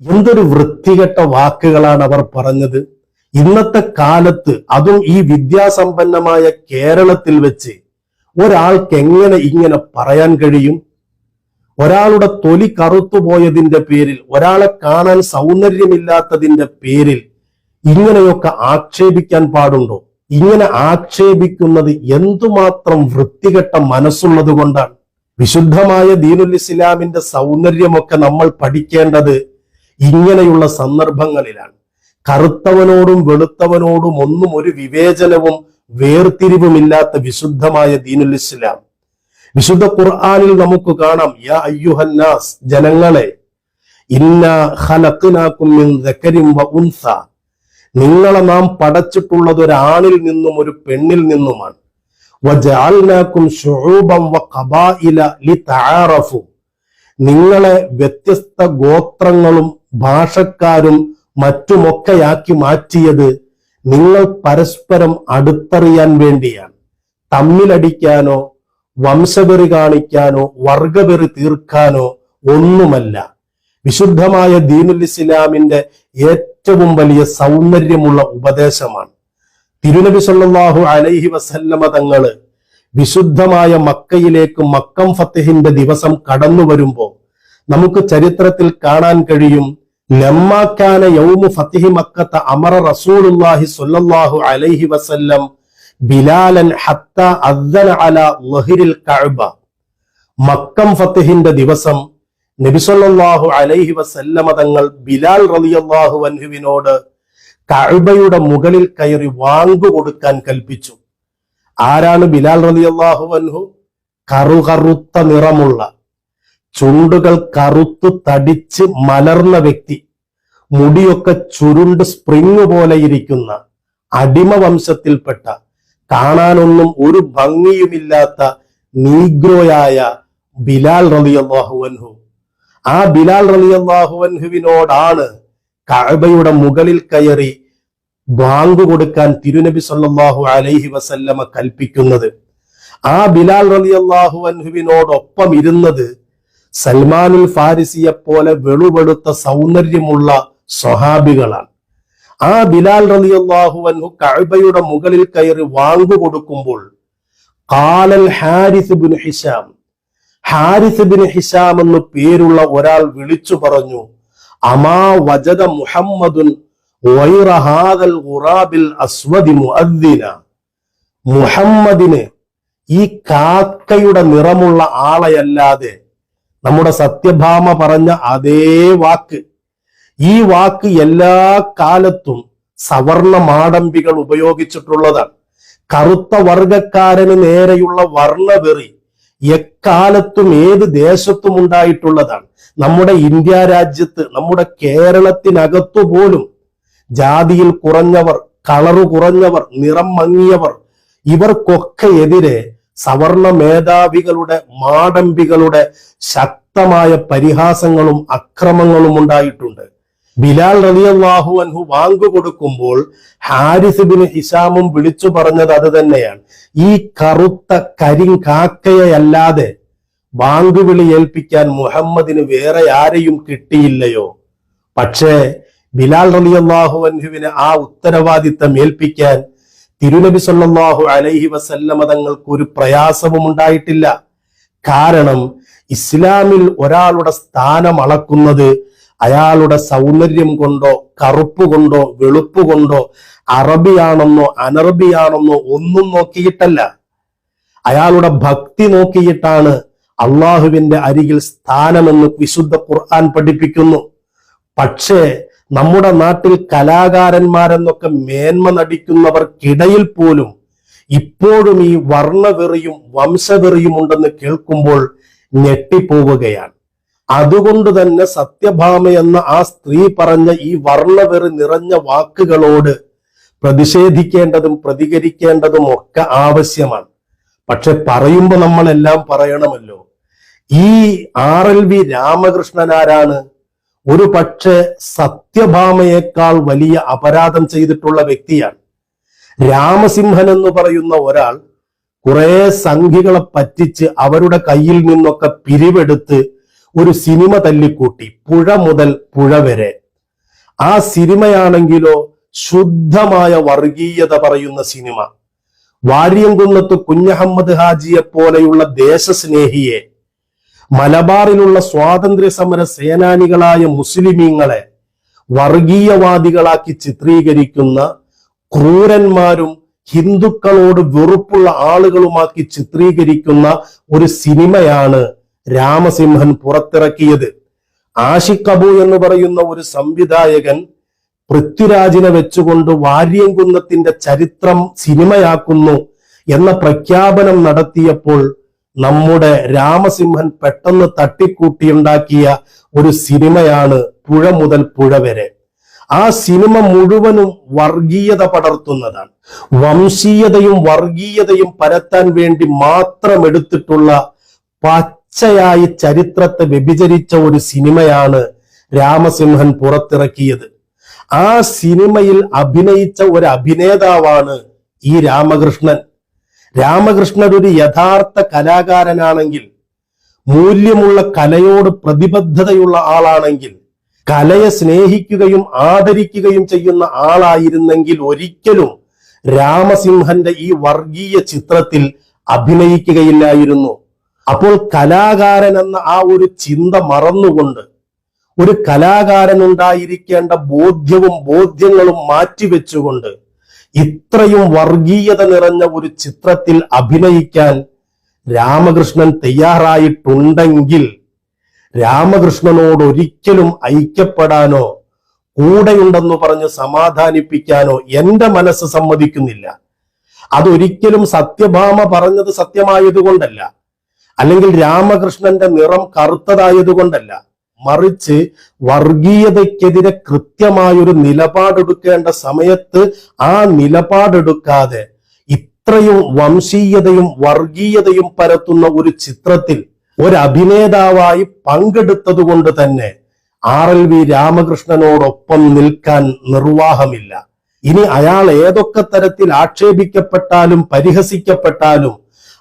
എന്തൊരു വൃത്തികെട്ട വാക്കുകളാണ് അവർ പറഞ്ഞത്. ഇന്നത്തെ കാലത്ത് അതും ഈ വിദ്യാസമ്പന്നമായ കേരളത്തിൽ വെച്ച് ഒരാൾക്ക് എങ്ങനെ ഇങ്ങനെ പറയാൻ കഴിയും? ഒരാളുടെ തൊലി കറുത്തുപോയതിന്റെ പേരിൽ ഒരാളെ കാണാൻ സൗന്ദര്യമില്ലാത്തതിന്റെ പേരിൽ ഇങ്ങനെയൊക്കെ ആക്ഷേപിക്കാൻ പാടുണ്ടോ? ഇങ്ങനെ ആക്ഷേപിക്കുന്നത് എന്തുമാത്രം വൃത്തികെട്ട മനസ്സുള്ളത് കൊണ്ടാണ് വിശുദ്ധമായ ദീനുൽ ഇസ്ലാമിന്റെ സൗന്ദര്യമൊക്കെ നമ്മൾ പഠിക്കേണ്ടത് ഇങ്ങനെയുള്ള സന്ദർഭങ്ങളിലാണ്. കറുത്തവനോടും വെളുത്തവനോടും ഒന്നും ഒരു വിവേചനവും വേർതിരിവുമില്ലാത്ത വിശുദ്ധമായ ദീനുൽ ഇസ്ലാം. വിശുദ്ധ ഖുർആാനിൽ നമുക്ക് കാണാം യാ അയ്യുഹന്നാസ് ജനങ്ങളെ ഇന്ന നിങ്ങളെ നാം പടച്ചിട്ടുള്ളത് ഒരു ആണിൽ നിന്നും ഒരു പെണ്ണിൽ നിന്നുമാണ്. നിങ്ങളെ വ്യത്യസ്ത ഗോത്രങ്ങളും ഭാഷക്കാരും മറ്റുമൊക്കെയാക്കി മാറ്റിയത് നിങ്ങൾ പരസ്പരം അടുത്തറിയാൻ വേണ്ടിയാണ്. തമ്മിലടിക്കാനോ വംശപെറി കാണിക്കാനോ വർഗപെറി തീർക്കാനോ ഒന്നുമല്ല. വിശുദ്ധമായ ദീനുൽ ഇസ്ലാമിന്റെ ഏറ്റവും വലിയ സൗന്ദര്യമുള്ള ഉപദേശമാണ്. തിരുനബി സല്ലാഹു അലൈഹി വസല്ലമ തങ്ങൾ വിശുദ്ധമായ മക്കയിലേക്ക് മക്കം ഫത്തഹിന്റെ ദിവസം കടന്നു വരുമ്പോ നമുക്ക് ചരിത്രത്തിൽ കാണാൻ കഴിയും ലമ്മാക്കാന യൗമു ഫത്തിഹി മക്കത്ത അമറ റസൂലുല്ലാഹി സ്വല്ലല്ലാഹു അലൈഹി വസല്ലം ബിലാലൻ ഹത്ത അദ്ദന അല ലഹിരിൽ കഅബ. മക്കം ഫത്തിഹിന്റെ ദിവസം നബിസൊല്ലാഹു അലൈഹി വസല്ലമ തങ്ങൾ ബിലാൽ റളിയല്ലാഹു അൻഹുവിനോട് കഅബയുടെ മുകളിൽ കയറി വാങ്ങു കൊടുക്കാൻ കൽപ്പിച്ചു. ആരാണ് ബിലാൽ റളിയല്ലാഹു അൻഹു? കറുകറുത്ത നിറമുള്ള ചുണ്ടുകൾ കറുത്തു തടിച്ച് മലർന്ന വ്യക്തി മുടിയൊക്കെ ചുരുണ്ട് സ്പ്രിങ് പോലെ ഇരിക്കുന്ന അടിമ വംശത്തിൽപ്പെട്ട കാണാനൊന്നും ഒരു ഭംഗിയുമില്ലാത്ത നീഗ്രോയായ ബിലാൽ റളിയല്ലാഹു അൻഹു. ആ ബിലാൽ റളിയല്ലാഹു അൻഹുവിനോടാണ് കഅബയുടെ മുകളിൽ കയറി ബാങ്ക് കൊടുക്കാൻ തിരുനബി സല്ലാഹു അലൈഹി വസല്ലമ കൽപ്പിക്കുന്നത് ആ ബിലാൽ റലി അള്ളാഹു അൻഹുവിനോടൊപ്പം ഇരുന്നത് സൽമാനുൽ ഫാരിസിയെ പോലെ വെളുവെടുത്ത സൗന്ദര്യമുള്ള സ്വഹാബികളാണ്. ആ ബിലാൽ റലി അള്ളാഹു അൻഹു കഅബയുടെ മുകളിൽ കയറി വാങ്ങു കൊടുക്കുമ്പോൾ കാലൽ Haris bin Hisham Haris bin Hisham എന്ന് പേരുള്ള ഒരാൾ വിളിച്ചു പറഞ്ഞു അമാ വജദ മുഹമ്മദുൻ മുഹമ്മദിന് ഈ കാക്കയുടെ നിറമുള്ള ആളെയല്ലാതെ നമ്മുടെ സത്യഭാമ പറഞ്ഞ അതേ വാക്ക്. ഈ വാക്ക് എല്ലാ കാലത്തും സവർണ മാടമ്പികൾ ഉപയോഗിച്ചിട്ടുള്ളതാണ്. കറുത്ത വർഗക്കാരന് നേരെയുള്ള വർണവെറി എക്കാലത്തും ഏത് ദേശത്തും ഉണ്ടായിട്ടുള്ളതാണ് നമ്മുടെ ഇന്ത്യ രാജ്യത്ത് നമ്മുടെ കേരളത്തിനകത്തു പോലും ജാതിയിൽ കുറഞ്ഞവർ കളറു കുറഞ്ഞവർ നിറം മങ്ങിയവർ ഇവർക്കൊക്കെ എതിരെ സവർണ മേധാവികളുടെ മാടമ്പികളുടെ ശക്തമായ പരിഹാസങ്ങളും അക്രമങ്ങളും ഉണ്ടായിട്ടുണ്ട്. ബിലാൽ റളിയല്ലാഹു അൻഹു വാങ്ങു കൊടുക്കുമ്പോൾ ഹാരിസ് ബിൻ ഹിഷാമും വിളിച്ചു പറഞ്ഞത് അത് തന്നെയാണ്. ഈ കറുത്ത കരിങ്കാക്കയല്ലാതെ വാങ്ങുവിളി വിളി ഏൽപ്പിക്കാൻ മുഹമ്മദിന് വേറെ ആരെയും കിട്ടിയില്ലയോ? പക്ഷേ ബിലാൽ റളിയല്ലാഹു അൻഹുവിന് ആ ഉത്തരവാദിത്തം ഏൽപ്പിക്കാൻ തിരുനബി സല്ലാഹു അലൈഹി വസല്ലമ തങ്ങൾക്ക് ഒരു പ്രയാസവും ഉണ്ടായിട്ടില്ല. കാരണം ഇസ്ലാമിൽ ഒരാളുടെ സ്ഥാനം അളക്കുന്നത് അയാളുടെ സൗന്ദര്യം കൊണ്ടോ കറുപ്പ് കൊണ്ടോ വെളുപ്പ് കൊണ്ടോ അറബിയാണെന്നോ അനറബിയാണെന്നോ ഒന്നും നോക്കിയിട്ടല്ല. അയാളുടെ ഭക്തി നോക്കിയിട്ടാണ് അള്ളാഹുവിന്റെ അരികിൽ സ്ഥാനമെന്ന് വിശുദ്ധ ഖുർആൻ പഠിപ്പിക്കുന്നു. പക്ഷേ നമ്മുടെ നാട്ടിൽ കലാകാരന്മാരെന്നൊക്കെ മേന്മ നടിക്കുന്നവർക്കിടയിൽ പോലും ഇപ്പോഴും ഈ വർണവെറിയും വംശവെറിയും ഉണ്ടെന്ന് കേൾക്കുമ്പോൾ ഞെട്ടിപ്പോവുകയാണ്. അതുകൊണ്ട് തന്നെ സത്യഭാമ എന്ന ആ സ്ത്രീ പറഞ്ഞ ഈ വർണവെറി നിറഞ്ഞ വാക്കുകളോട് പ്രതിഷേധിക്കേണ്ടതും പ്രതികരിക്കേണ്ടതും ഒക്കെ ആവശ്യമാണ്. പക്ഷെ പറയുമ്പോൾ നമ്മളെല്ലാം പറയണമല്ലോ ഈ ആർ എൽ വി രാമകൃഷ്ണൻ ആരാണ്? ഒരു പക്ഷേ സത്യഭാമയേക്കാൾ വലിയ അപരാധം ചെയ്തിട്ടുള്ള വ്യക്തിയാണ്. രാമസിംഹൻ എന്ന് പറയുന്ന ഒരാൾ കുറെ സംഘികളെ പറ്റിച്ച് അവരുടെ കയ്യിൽ നിന്നൊക്കെ പിരിവെടുത്ത് ഒരു സിനിമ തല്ലിക്കൂട്ടി പുഴ മുതൽ പുഴ വരെ. ആ സിനിമയാണെങ്കിലോ ശുദ്ധമായ വർഗീയത പറയുന്ന സിനിമ. വാര്യംകുന്നത്ത് കുഞ്ഞഹമ്മദ് ഹാജിയെ പോലെയുള്ള ദേശസ്നേഹിയെ മലബാറിലുള്ള സ്വാതന്ത്ര്യ സമര സേനാനികളായ മുസ്ലിമീങ്ങളെ വർഗീയവാദികളാക്കി ചിത്രീകരിക്കുന്ന ക്രൂരന്മാരും ഹിന്ദുക്കളോട് വെറുപ്പുള്ള ആളുകളുമാക്കി ചിത്രീകരിക്കുന്ന ഒരു സിനിമയാണ് രാമസിംഹൻ പുറത്തിറക്കിയത്. ആഷിഖ് അബു എന്ന് പറയുന്ന ഒരു സംവിധായകൻ പൃഥ്വിരാജിനെ വെച്ചുകൊണ്ട് വാര്യംകുന്നത്തിന്റെ ചരിത്രം സിനിമയാക്കുന്നു എന്ന പ്രഖ്യാപനം നടത്തിയപ്പോൾ നമ്മുടെ രാമസിംഹൻ പെട്ടെന്ന് തട്ടിക്കൂട്ടിയുണ്ടാക്കിയ ഒരു സിനിമയാണ് പുഴ മുതൽ പുഴ വരെ. ആ സിനിമ മുഴുവനും വർഗീയത പടർത്തുന്നതാണ്. വംശീയതയും വർഗീയതയും പരത്താൻ വേണ്ടി മാത്രം എടുത്തിട്ടുള്ള പച്ചയായി ചരിത്രത്തെ വ്യഭിചരിച്ച ഒരു സിനിമയാണ് രാമസിംഹൻ പുറത്തിറക്കിയത്. ആ സിനിമയിൽ അഭിനയിച്ച ഒരു അഭിനേതാവാണ് ഈ രാമകൃഷ്ണൻ. രാമകൃഷ്ണൻ ഒരു യഥാർത്ഥ കലാകാരനാണെങ്കിൽ മൂല്യമുള്ള കലയോട് പ്രതിബദ്ധതയുള്ള ആളാണെങ്കിൽ കലയെ സ്നേഹിക്കുകയും ആദരിക്കുകയും ചെയ്യുന്ന ആളായിരുന്നെങ്കിൽ ഒരിക്കലും രാമസിംഹന്റെ ഈ വർഗീയ ചിത്രത്തിൽ അഭിനയിക്കുകയില്ലായിരുന്നു. അപ്പോൾ കലാകാരൻ എന്ന ആ ഒരു ചിന്ത മറന്നുകൊണ്ട് ഒരു കലാകാരൻ ഉണ്ടായിരിക്കേണ്ട ബോധ്യവും ബോധ്യങ്ങളും മാറ്റിവെച്ചുകൊണ്ട് ഇത്രയും വർഗീയത നിറഞ്ഞ ഒരു ചിത്രത്തിൽ അഭിനയിക്കാൻ രാമകൃഷ്ണൻ തയ്യാറായിട്ടുണ്ടെങ്കിൽ രാമകൃഷ്ണനോട് ഒരിക്കലും ഐക്യപ്പെടാനോ കൂടെയുണ്ടെന്ന് പറഞ്ഞ് സമാധാനിപ്പിക്കാനോ എന്റെ മനസ്സ് സമ്മതിക്കുന്നില്ല. അതൊരിക്കലും സത്യഭാമ പറഞ്ഞത് സത്യമായതുകൊണ്ടല്ല. അല്ലെങ്കിൽ രാമകൃഷ്ണന്റെ നിറം കറുത്തതായതുകൊണ്ടല്ല. മറിച്ച് വർഗീയതയ്ക്കെതിരെ കൃത്യമായൊരു നിലപാടെടുക്കേണ്ട സമയത്ത് ആ നിലപാടെടുക്കാതെ ഇത്രയും വംശീയതയും വർഗീയതയും പരത്തുന്ന ഒരു ചിത്രത്തിൽ ഒരഭിനേതാവായി പങ്കെടുത്തത് കൊണ്ട് തന്നെ ആർ എൽ വി രാമകൃഷ്ണനോടൊപ്പം നിൽക്കാൻ നിർവാഹമില്ല. ഇനി അയാൾ ഏതൊക്കെ തരത്തിൽ ആക്ഷേപിക്കപ്പെട്ടാലും പരിഹസിക്കപ്പെട്ടാലും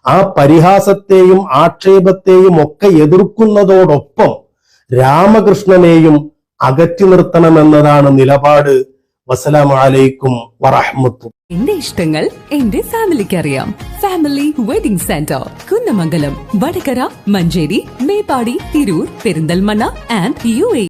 ആ പരിഹാസത്തെയും ആക്ഷേപത്തെയും ഒക്കെ എതിർക്കുന്നതോടൊപ്പം രാമകൃഷ്ണനെയും അകറ്റി നിർത്തണമെന്നതാണ് നിലപാട്. വസലാമലൈക്കും വറഹ്മത്തു എന്റെ ഇഷ്ടങ്ങൾ എന്റെ ഫാമിലിക്ക് അറിയാം family wedding centre Kunnamangalam Vadakara Manjeri Meppadi Tirur Perinthalmanna and U A.